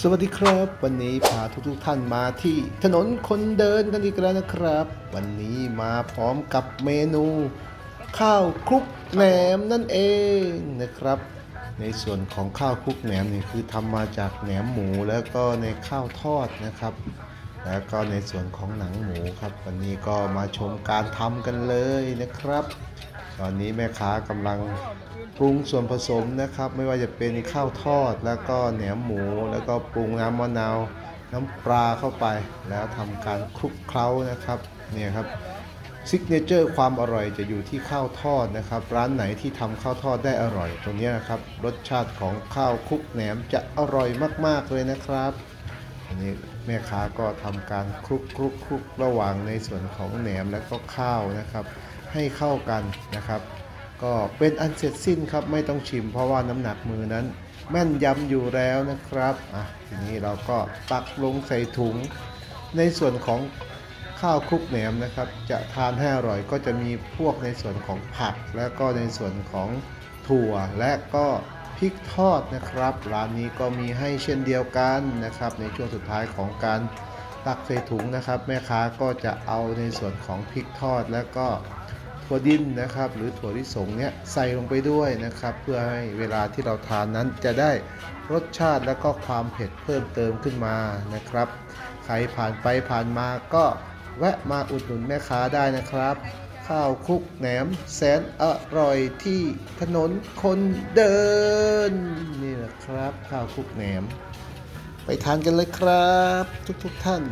สวัสดีครับ วันนี้พาทุกๆท่านมาที่ถนนคนเดินกันอีกแล้วนะครับ วันนี้มาพร้อมกับเมนู ข้าวคลุกแหนมนั่นเองนะครับ ในส่วนของข้าวคลุกแหนมนี่คือทำมาจากแหนมหมูแล้วก็ในข้าวทอดนะครับ แล้วก็ในส่วนของหนังหมูครับ วันนี้ก็มาชมการทำกันเลยนะครับ ตอนนี้แม่ค้ากำลังปรุงส่วนผสมนะครับ ไม่ว่าจะเป็นข้าวทอดแล้วก็แหนมหมู แล้วก็ปรุงน้ำมะนาวน้ำปลาเข้าไป แล้วทำการคลุกเคล้านะครับเนี่ยครับซิกเนเจอร์ความอร่อยจะอยู่ที่ข้าวทอดนะครับ ร้านไหนที่ทำข้าวทอดได้อร่อย ตรงนี้นะครับ รสชาติของข้าวคลุกแหนมจะอร่อยมาก ๆ เลยนะครับอันนี้แม่ค้าก็ทำการคลุกคลุกคลุกระหว่างในส่วนของแหนมและก็ข้าวนะครับ ให้เข้ากันนะครับ ก็เป็นอันเสร็จสิ้นครับไม่ต้องชิม เพราะว่าน้ำหนักมือนั้น แม่นยำอยู่แล้วนะครับอะทีนี้เราก็ตักลงใส่ถุง ในส่วนของข้าวคลุกแหนมนะครับ จะทานให้อร่อยก็จะมีพวกในส่วนของผัก และก็ในส่วนของถั่วและก็พริกทอดนะครับ ร้านนี้ก็มีให้เช่นเดียวกันนะครับ ในช่วงสุดท้ายของการตักใส่ถุงนะครับ แม่ค้าก็จะเอาในส่วนของพริกทอด และก็ ถั่วดินนะครับ หรือถั่วลิสงเนี่ยใส่ลงไปด้วยนะครับ เพื่อให้เวลาที่เราทานนั้นจะได้รสชาติและก็ความเผ็ดเพิ่มเติมขึ้นมานะครับ ใครผ่านไปผ่านมาก็แวะมาอุดหนุนแม่ค้าได้นะครับ ข้าวคุกแหนมแสนอร่อยที่ถนนคนเดิน นี่แหละครับ ข้าวคุกแหนม ไปทานกันเลยครับ ทุกๆทท่าน